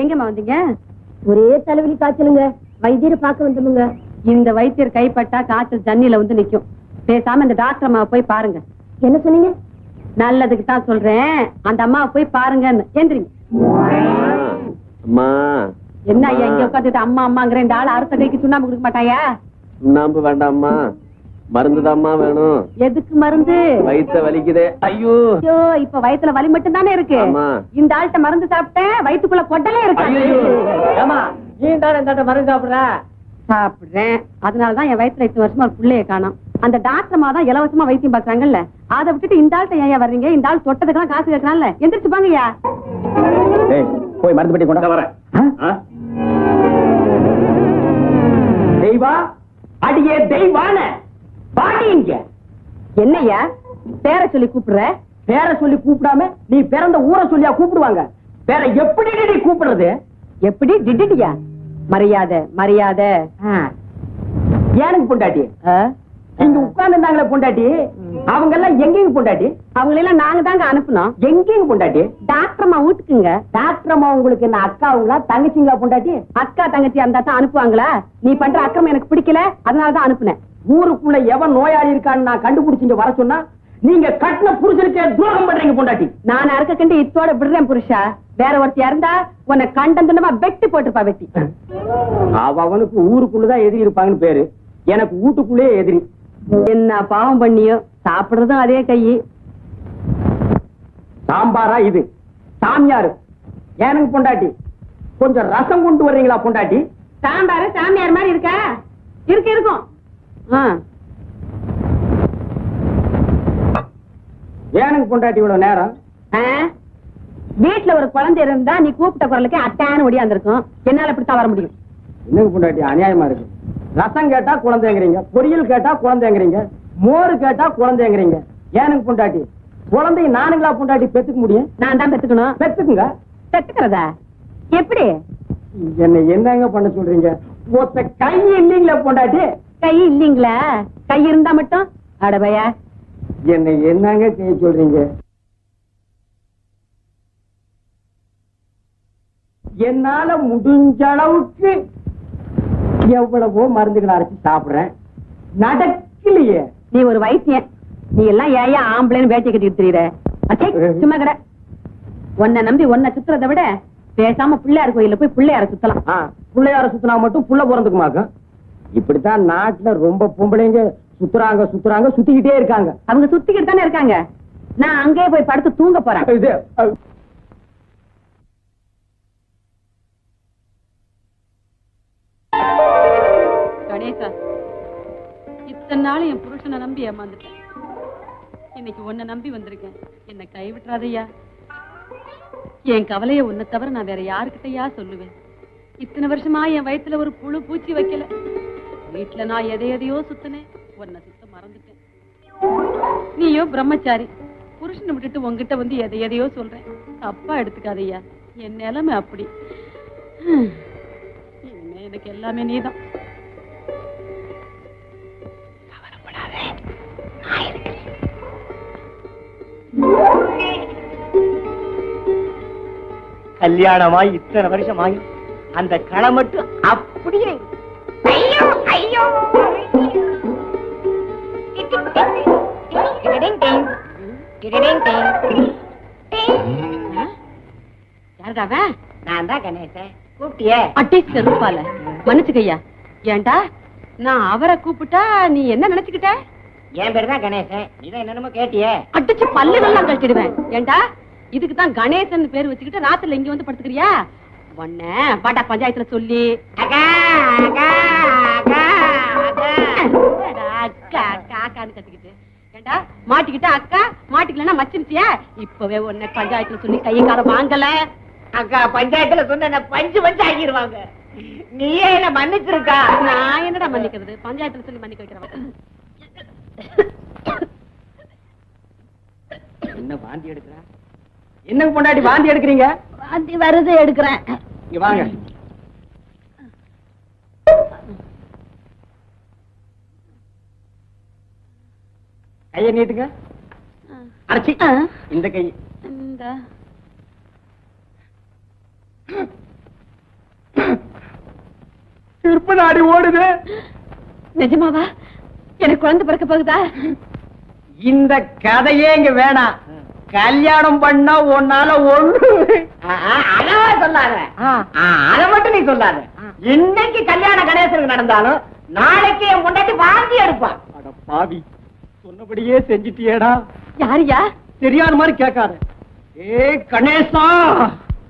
எங்கம்மா வந்தீங்க? ஒரே தலைவலி காய்ச்சலுங்க. வைத்தியரை பார்க்க வந்தோமுங்க. இந்த வைத்தியர் கைப்பட்டா காய்ச்சல் தண்ணியில வந்து நிக்கும். பேசாம இந்த டாக்டர் அம்மாவை போய் பாருங்க. என்ன சொன்னீங்க? நல்லதுக்கு தான் சொல்றேன். அந்த அம்மாவை போய் பாருங்கன்னு. எந்திரிங்க அம்மா. என்ன ஐயா இங்க உட்காந்துட்டு அம்மா அம்மாங்கிற இந்த ஆள் அறுத்த கைக்கு சுண்ணாம்பு கொடுக்க மாட்டாயா? சுண்ணாம்பு வேண்டாம்மா. மருந்துதாம்மா வேணும். எதுக்கு மருந்து? வயித்த வலிக்குதே. ஐயோ. ஐயோ இப்ப வயித்துல வலி மட்டும் தானே இருக்கு. இந்த ஆள்கிட்ட மருந்து சாப்பிட்டேன் வயித்துக்குள்ள கொட்டலே இருக்கு. ஏமா நீ தானே இந்த மருந்து சாப்பிடுற? சாப்பிடுறேன். அதனாலதான் என் வயித்துல இத்தனை வருஷமா ஒரு புள்ளைய காணோம். அந்த டாக்டர்மா தான் இலவசமா வைத்தியம் பாக்குறாங்கல்ல அதை விட்டுட்டு இந்த ஆள்கிட்ட ஏன் வர்றீங்க? இந்த ஆள் தொட்டதுக்கெல்லாம் காசு கேட்கறான்ல. எந்திரிச்சு பாங்கய்யா. போய் மருந்து பெட்டி கொண்டு வரேன். தெய்வா? அடியே தெய்வான. பாடி இங்க. என்னய்யா? பேர சொல்லி கூப்பிடுற? பேரை சொல்லி கூப்பிடாம நீ பிறந்த ஊரை சொல்லியா கூப்பிடுவாங்க? வேற எப்படி நீ கூப்பிடுறது? எப்படி? டிடிடியா மரியாதை மரியாதை. ஏனுக்கு பொண்டாட்டி? இங்க உட்கார்ந்து பொண்டாட்டி? அவங்க எல்லாம் எங்கேயும் பொண்டாட்டி? அவங்களெல்லாம் நாங்க தாங்க அனுப்புனோம். எங்கேயும் பொண்டாட்டி? டாக்டர்மா வீட்டுக்குங்க. டாக்டர் அம்மா உங்களுக்கு என்ன அக்காவுங்களா தங்கச்சிங்களா பொண்டாட்டி? அக்கா தங்கச்சி அந்த தான் அனுப்புவாங்களா? நீ பண்ற அக்கம் எனக்கு பிடிக்கல. அதனாலதான் அனுப்புனேன். ஊருக்குள்ள எவன் நோயாளி இருக்கான்னு நான் கண்டுபிடிச்சு இங்க வர சொன்னா நீங்க கட்டின புருஷனுக்கே துரோகம் பண்றீங்க பொண்டாட்டி. நான் அறுக்க கண்டு இத்தோட விடுறேன் புருஷா. வேற ஒருத்தி இருந்தா உன்னை கண்டந்துண்டமா வெட்டி போட்டுப்பா வெட்டி. அவ அவனுக்கு ஊருக்குள்ளதான் எதிரி இருப்பாங்கன்னு பேரு. எனக்கு வீட்டுக்குள்ளே எதிரி என்ன பாவம் பண்ணியோ சாப்பிடுறதும் அதே கையி சாம்பாரா இது? சாமியாரு. எனக்கு பொண்டாட்டி? கொஞ்சம் ரசம் கொண்டு வர்றீங்களா பொண்டாட்டி? சாம்பாரு சாமியார் மாதிரி இருக்கா? இருக்கு இருக்கும். ஆ. ஏனுங்க பொண்டாட்டி இவ்வளவு நேரம்? வீட்டுல ஒரு குழந்தை இருந்தா நீ கூப்பிட்ட குரலுக்கு அட்டான்னு ஒடியாந்துருக்கும் என்னால இப்படித்தான் வர முடியும். என்னங்க பொண்டாட்டி அநியாயமா இருக்கு. ரசம் கேட்டா குழந்தைங்கிறீங்க பொரியல் கேட்டா குழந்தைங்கிறீங்க மோர் கேட்டா குழந்தைங்கிறீங்க. ஏனுங்க பொண்டாட்டி? குழந்தைய நானுங்களா பொண்டாட்டி பெத்துக்க முடியும்? நான் தான் பெத்துக்கணும். பெத்துக்குங்க. பெத்துக்கிறதா? எப்படி? என்ன என்னங்க பண்ண சொல்றீங்க? ஒத்த கை இல்லீங்களா பொண்டாட்டி. கை இல்லீங்களா? கை இருந்தா மட்டும்? அடபையா என்ன என்னங்க செய்ய சொல்றீங்க? என்னால முடிஞ்ச அளவுக்கு எவ்வளவோ மருந்துகளை அரைச்சு சாப்பிடுறேன். நடக்கலையே. நீ ஒரு வைத்தியன். நீ எல்லாம் ஏயா ஆம்பளைன்னு வேட்டி கட்டிட்டு திரியுற? சும்மா கடை. உன்னை நம்பி உன்னை சுத்துறதை விட பேசாம பிள்ளையார் கோயில்ல போய் பிள்ளையார சுத்தலாம். பிள்ளையார சுத்தினா மட்டும் புள்ள பிறந்துக்குமாக்கும். இப்படித்தான் நாட்டுல ரொம்ப பொம்பளைங்க சுத்துறாங்க சுத்துறாங்க சுத்திக்கிட்டே இருக்காங்க. அவங்க சுத்திக்கிட்டு தானே இருக்காங்க. நான் அங்கேயே போய் படுத்து தூங்க போறேன். கணேசா இத்தனை நாள் என் புருஷனை நம்பி ஏமாந்துட்டேன். இன்னைக்கு உன்னை நம்பி வந்திருக்கேன். என்னை கைவிட்டுறாதையா. என் கவலைய உன்னை தவிர நான் வேற யாருக்கிட்டயா சொல்லுவேன்? இத்தனை வருஷமா என் வயித்துல ஒரு புழு பூச்சி வைக்கல. வீட்டுல நான் எதை எதையோ சுத்தினேன். உன்னை சுத்த மறந்துட்டேன். நீயோ பிரம்மச்சாரி புருஷனை விட்டுட்டு உங்ககிட்ட வந்து எதை எதையோ சொல்றேன். தப்பா எடுத்துக்காதையா. என் நிலைமை அப்படி. இனிமே எனக்கு எல்லாமே நீதான். கல்யாணமாய் இத்தனை வருஷம் ஆகி அந்த களை மட்டும் அப்படியே நான் தான் கணேசன் கூப்பிட்டியே அட்டி செருப்பால மன்னிச்சுக்கையா ஏன்டா நான் அவரை கூப்பிட்டா நீ என்ன நினைச்சுக்கிட்ட என் பேர் தான் கணேசன் நீதான் என்னென்னமோ கேட்டியே அடிச்சு பல்லுகள்லாம் கழிச்சிடுவேன் ஏன்டா இதுக்கு தான் கணேசன் பேர் வச்சுக்கிட்டு ராத்திரில இங்க வந்து படுத்துக்கிறியா உன்ன பாட்டா பஞ்சாயத்துல சொல்லி அக்கா அக்கா அக்கா அக்கா. அடா, அக்கா அக்கா அக்கான்னு கத்திக்கிட்டு. ஏன்டா மாட்டிக்கிட்ட அக்கா மாட்டிக்கலன்னா மச்சிருச்சியா? இப்பவே உன்னை பஞ்சாயத்துல சொல்லி கையை கால வாங்கல. அக்கா பஞ்சாயத்துல சொன்ன பஞ்சு பஞ்சு ஆகிடுவாங்க நீயே என்ன மன்னிச்சிருக்கா? நான் என்னடா மன்னிக்கிறது? பஞ்சாயத்துல சொல்லி மன்னிக்க வைக்கிறவன். என்ன வாந்தி எடுக்கிறா? என்னங்க பொண்டாட்டி வாந்தி எடுக்கிறீங்க? வாந்தி வருது எடுக்கிறேன். இங்க வாங்க. கைய நீட்டுங்க. அரைச்சி இந்த கை. இந்த. திருப்பநாடி ஓடுது. நிஜமாவா? எனக்கு குழந்தை பிறக்க போகுதா? இந்த கதையே இங்க வேணாம். கல்யாணம் பண்ணா உன்னால ஒண்ணு அளவா சொல்லாத. ஆ, அத மட்டும் நீ சொல்லாத. இன்னைக்கு கல்யாண கணேசனுக்கு நடந்தாலும் நாளைக்கு என் முன்னாடி வாந்தி எடுப்பான் அட பாவி சொன்னபடியே செஞ்சிட்டியேடா. யாருயா தெரியாத மாதிரி கேட்காத. ஏ கணேசா!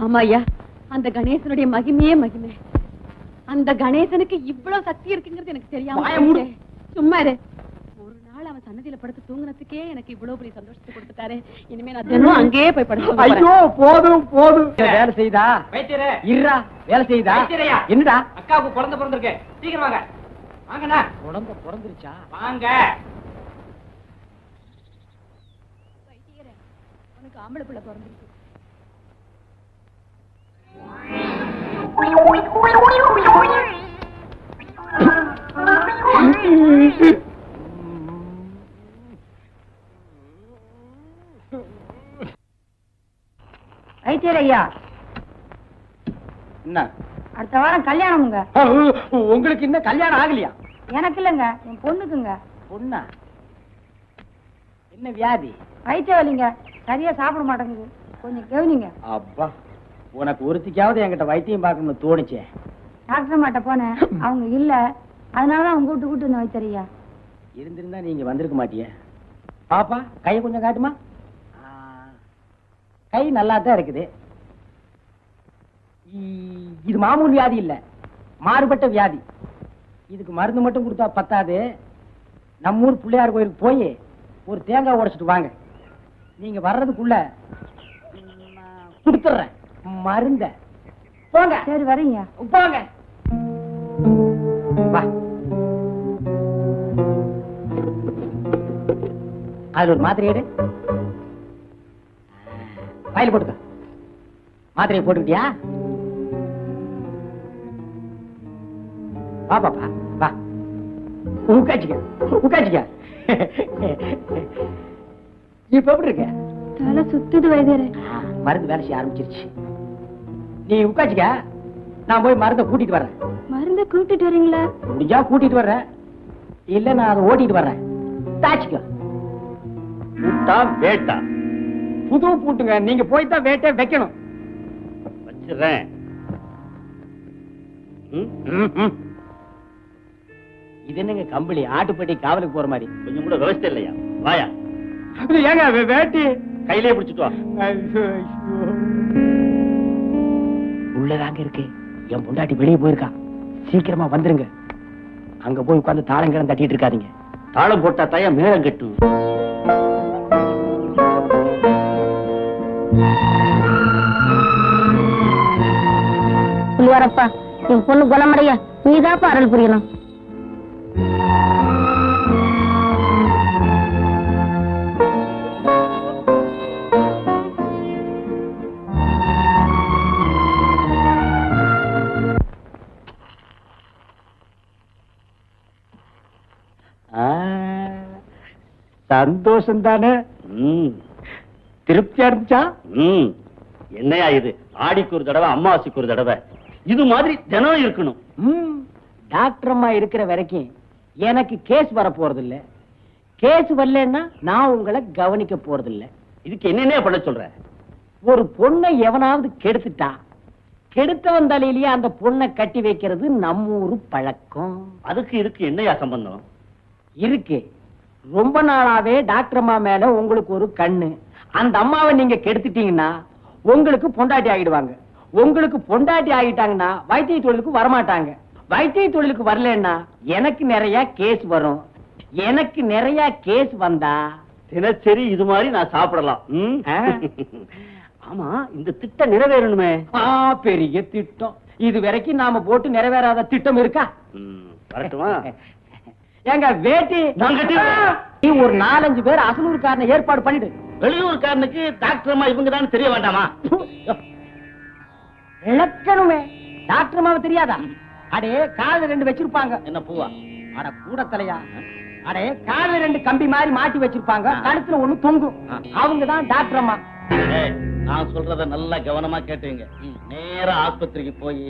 ஆமாய்யா அந்த கணேசனுடைய மகிமையே மகிமை. அந்த கணேசனுக்கு இவ்வளவு சக்தி இருக்குங்கிறது எனக்கு தெரியாம. சும்மா இரு. நாள் அவன் சன்னதியில படுத்து தூங்குனதுக்கே எனக்கு இவ்வளவு பெரிய சந்தோஷத்தை கொடுத்துட்டாரு இனிமே நான் தினம் அங்கேயே போய் படுத்து ஐயோ போதும் போதும். வேலை செய்தா இருடா வேலை செய்தா. என்னடா? அக்காவுக்கு குழந்தை பிறந்திருக்கு. சீக்கிரம் வாங்க. வாங்கண்ணா. குழந்தை பிறந்துருச்சா? வாங்க. உனக்கு ஆம்பளை பிள்ளை பிறந்திருக்கு. ஐயா என்ன? அடுத்த வாரம் கல்யாணமுங்க உங்களுக்கு இன்னும் கல்யாணம் ஆகலையா? எனக்கு இல்லைங்க என் பொண்ணுக்குங்க. பொண்ணா? என்ன வியாதி? வயிற்று வலிங்க சரியா சாப்பிட மாட்டேங்குது. கொஞ்சம் கவனிங்க. அப்பா உனக்கு ஒருத்திக்காவது என்கிட்ட வைத்தியம் பார்க்கணும்னு தோணுச்சே. டாக்டர் மாட்ட போனேன். அவங்க இல்ல. அதனால தான் அவங்க கூட்டு கூட்டு வந்து வைத்தியர் ஐயா இருந்திருந்தா நீங்க வந்திருக்க மாட்டியே. பாப்பா கையை கொஞ்சம் காட்டுமா? கை நல்லா தான் இருக்குது. இது மாமூல் வியாதி இல்ல. மாறுபட்ட வியாதி. இதுக்கு மருந்து மட்டும் கொடுத்தா பத்தாது. நம்ம ஊர் பிள்ளையார் கோயிலுக்கு போய் ஒரு தேங்காய் உடைச்சிட்டு வாங்க. நீங்க வர்றதுக்குள்ள கொடுத்துட்றேன் மருந்த. போங்க. சரி வரீங்க. போங்க. வா. அதுல ஒரு மாத்திரை எடு. வாயில போட்டுக்க. மாத்திரையை போட்டுக்கிட்டியா? வா பாப்பா வா உட்காச்சிக்க உட்காச்சிக்க இப்ப எப்படி இருக்க? தலை சுத்துது வைத்தியரே. மருந்து வேலை செய்ய ஆரம்பிச்சிருச்சு. நீ உட்காச்சிக்க நான் போய் மருந்தை கூட்டிட்டு வர்றேன். மருந்த கூட்டிட்டு வரீங்களா? முடிஞ்சா கூட்டிட்டு வர்றேன் இல்ல நான் அதை ஓட்டிட்டு வர்றேன். தாச்சிக்க. கூட்டா வேட்டா. புது பூட்டுங்க. நீங்க போய் தான் வேட்டை வைக்கணும். வச்சிடுறேன். ம், ம், ம். இது என்னங்க கம்பளி ஆட்டுப்பட்டி காவலுக்கு போற மாதிரி. கொஞ்சம் கூட விவசாயம் இல்லையா? வாயா. இது ஏங்க வேட்டி? கையிலே பிடிச்சிட்டு வா. உள்ளதாங்க இருக்கு. என் பொண்டாட்டி வெளியே போயிருக்கா. சீக்கிரமா வந்துருங்க. அங்க போய் உட்கார்ந்து தாளங்கிழம் தட்டிட்டு இருக்காதீங்க. தாளம் போட்டா தாயா மேளம் கட்டும் புள்ளியாரப்பா என் பொண்ணு குணமடைய நீதாப்பா அருள் புரியணும். சந்தோஷம் தானே திருப்தியா இருந்துச்சா. என்னையா இது? ஆடிக்கு ஒரு தடவை அம்மாவாசைக்கு ஒரு தடவை. இது மாதிரி தினம் இருக்கணும். டாக்டர் அம்மா இருக்கிற வரைக்கும் எனக்கு கேஸ் வர போறது இல்ல கேஸ் வரலன்னா நான் உங்களை கவனிக்க போறது இல்ல இதுக்கு என்னென்ன பண்ண சொல்ற? ஒரு பொண்ணை எவனாவது கெடுத்துட்டா? கெடுத்தவன் தலையிலேயே அந்த பொண்ணை கட்டி வைக்கிறது நம்ம ஊரு பழக்கம். அதுக்கு இதுக்கு என்னையா சம்பந்தம்? இருக்கு. ரொம்ப நாளாவே டாக்டர் அம்மா மேல உங்களுக்கு ஒரு கண்ணு. அந்த அம்மாவை நீங்க கெடுத்துட்டீங்கன்னா உங்களுக்கு பொண்டாட்டி ஆகிடுவாங்க. உங்களுக்கு பொண்டாட்டி ஆகிட்டாங்கன்னா வைத்திய தொழிலுக்கு வரமாட்டாங்க. வைத்திய தொழிலுக்கு வரலன்னா எனக்கு நிறைய கேஸ் வரும். எனக்கு நிறைய கேஸ் வந்தா? தினசரி இது மாதிரி நான் சாப்பிடலாம். ஆமா இந்த திட்டம் நிறைவேறணுமே. பெரிய திட்டம். இது வரைக்கும் நாம போட்டு நிறைவேறாத திட்டம் இருக்கா? வரட்டுமா? ஏங்க வேட்டி. நீ ஒரு நாலஞ்சு பேர் அசலூர்காரனை ஏற்பாடு பண்ணிடு. வெளியூர்காரனுக்கு டாக்டர் அம்மா இவங்க தான் தெரிய வேண்டாமா? விளக்கணுமே. டாக்டர் மாவ தெரியாதா? அடே காது ரெண்டு வச்சிருப்பாங்க. என்ன பூவா? அட கூட தலையா அடே காது ரெண்டு கம்பி மாதிரி மாட்டி வச்சிருப்பாங்க. கழுத்துல ஒண்ணு தொங்கும். அவங்க தான் டாக்டர் அம்மா ஏய், நான் சொல்றத நல்லா கவனமா கேட்டுங்க. நேரா ஆஸ்பத்திரிக்கு போய்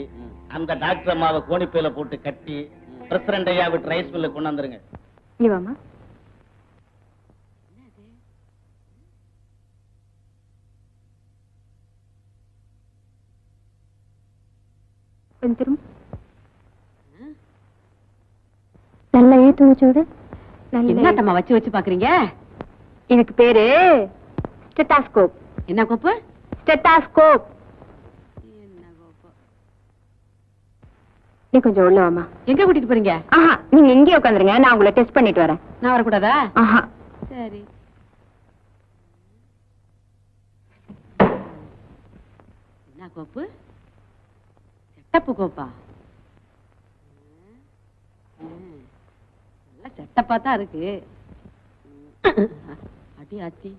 அந்த டாக்டர் அம்மாவை கோணிப்பையில போட்டு கட்டி பிரசிடண்ட் ஐயா விட்டு ரைஸ் மில்ல கொண்டு வந்துருங்க. நல்லா ஏத்து வச்சோடு என்னத்தம்மா வச்சு வச்சு பாக்குறீங்க? எனக்கு பேரு ஸ்டெட்டாஸ்கோப். என்ன கோப்பு? ஸ்டெட்டாஸ்கோப். நீ கொஞ்சம் உள்ள வாமா எங்க கூட்டிட்டு போறீங்க? ஆஹா நீங்க எங்கேயே உட்காந்துருங்க. நான் உங்களை டெஸ்ட் பண்ணிட்டு வரேன். நான் வரக்கூடாதா? ஆஹா. சரி. என்ன கோப்பு? செட்டப்பு கோப்பா. நல்ல செட்டப்பா தான் இருக்கு. அடி ஆச்சி.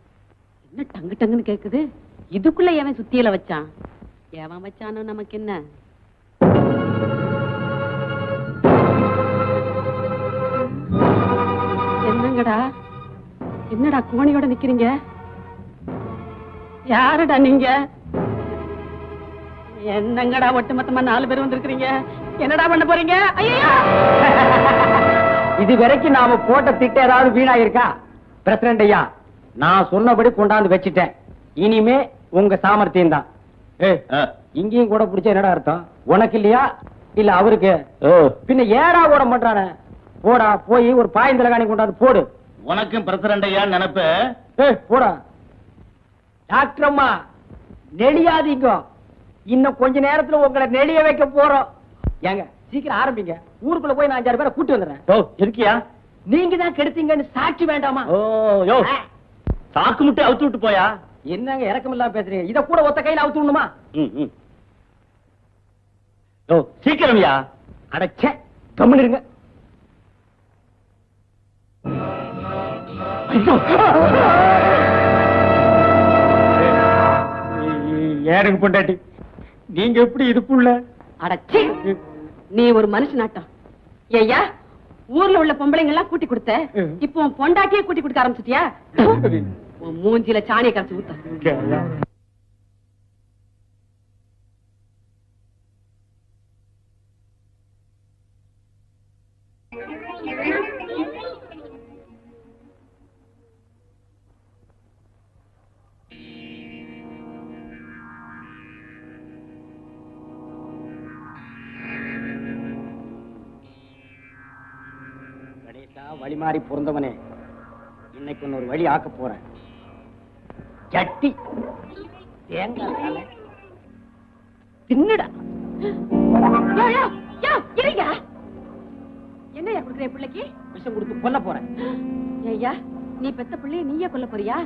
என்ன டங்கு டங்குன்னு கேக்குது? இதுக்குள்ள எவன் சுத்தியில வச்சான்? எவன் வச்சானோ நமக்கு என்ன? என்னங்கடா? என்னடா கோணியோட நிக்கிறீங்க? யாருடா நீங்க? என்னங்கடா ஒட்டுமொத்தமா நாலு பேர் வந்திருக்கிறீங்க? என்னடா பண்ண போறீங்க? ஐயா இது வரைக்கும் நாம போட்ட திட்ட ஏதாவது வீணாயிருக்கா? பிரசிடண்ட் ஐயா நான் சொன்னபடி கொண்டாந்து வச்சிட்டேன். இனிமே உங்க சாமர்த்தியம் தான் இங்கேயும் கூட பிடிச்ச என்னடா அர்த்தம்? உனக்கு இல்லையா? இல்ல அவருக்கு? பின்ன ஏடா கூட பண்றானே போடா போய் ஒரு பாயந்தல காணி கொண்டாந்து போடு. உனக்கும் பிரசிடண்ட் ஐயா நினைப்பு? போடா. டாக்டர் அம்மா நெளியாதீங்க. இன்னும் கொஞ்ச நேரத்துல உங்களை நெளிய வைக்க போறோம். ஏங்க சீக்கிரம் ஆரம்பிங்க ஊருக்குள்ள போய் நான் அஞ்சாறு பேரை கூட்டி வந்துடுறேன் ஓ இருக்கியா நீங்க தான் கெடுத்தீங்கன்னு சாட்சி வேண்டாமா ஓ யோ சாக்கு முட்டை அவுத்து விட்டு போயா என்னங்க இறக்கம் இல்லாம பேசுறீங்க இத கூட ஒத்த கையில அவுத்து விடணுமா. யோ சீக்கிரம்யா அடச்சே கம்முன்னு இருங்க! ஏனுங்க பொண்டாட்டி நீங்க எப்படி இதுக்குள்ள அடச்சி நீ ஒரு மனுஷனாட்டம் ஐயா ஊர்ல உள்ள பொம்பளைங்க எல்லாம் கூட்டி கொடுத்த. இப்போ பொண்டாட்டியே கூட்டி கொடுக்க ஆரம்பிச்சிட்டியா? மூஞ்சில சாணியை கரைச்சு ஊத்த. கணேசா வழி மாறி பிறந்தவனே இன்னைக்கு ஒன்னு ஒரு வழி ஆக்க போறேன். சட்டி தேங்காய். தின்னுடா. யோ, யோ, யோ, இருங்க. என்னய்யா கொடுக்குற என் பிள்ளைக்கு? விஷம் கொடுத்து கொல்ல போறேன். ஐயா நீ பெத்த பிள்ளைய நீயே கொல்ல போறியா?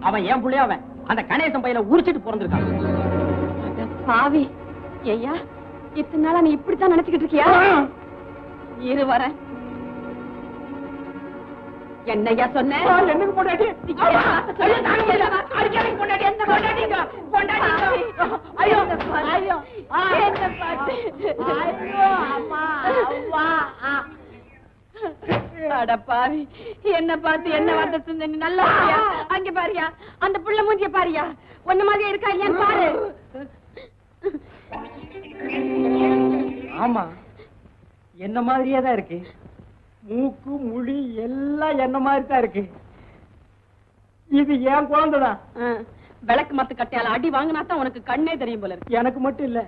அவன் ஏன் புள்ளைய அவன். அந்த கணேசன் பையில உரிச்சிட்டு பிறந்திருக்கான். பாவி. ஐயா இத்தனை நாளா நீ இப்படித்தான் நினைச்சுக்கிட்டு இருக்கியா? இரு வரேன். என்னய்யா சொன்ன? என்னங்க பொண்டாட்டி? அட பாவி என்ன பார்த்து என்ன வார்த்தை சொன்ன நீ நல்லா? அங்க பாரியா. அந்த புள்ள மூஞ்சிய பாரியா. ஒண்ணு மாதிரி இருக்கா? இல்லையான்னு பாரு. ஆமா. என்ன மாதிரியே தான் இருக்கு? மூக்கு முழி எல்லாம் என்ன மாதிரி தான் இருக்கு. இது என் குழந்தைதான். விளக்கு மத்து கட்டையால அடி வாங்கினா தான் உனக்கு கண்ணே தெரியும் போல இருக்கு. எனக்கு மட்டும் இல்ல.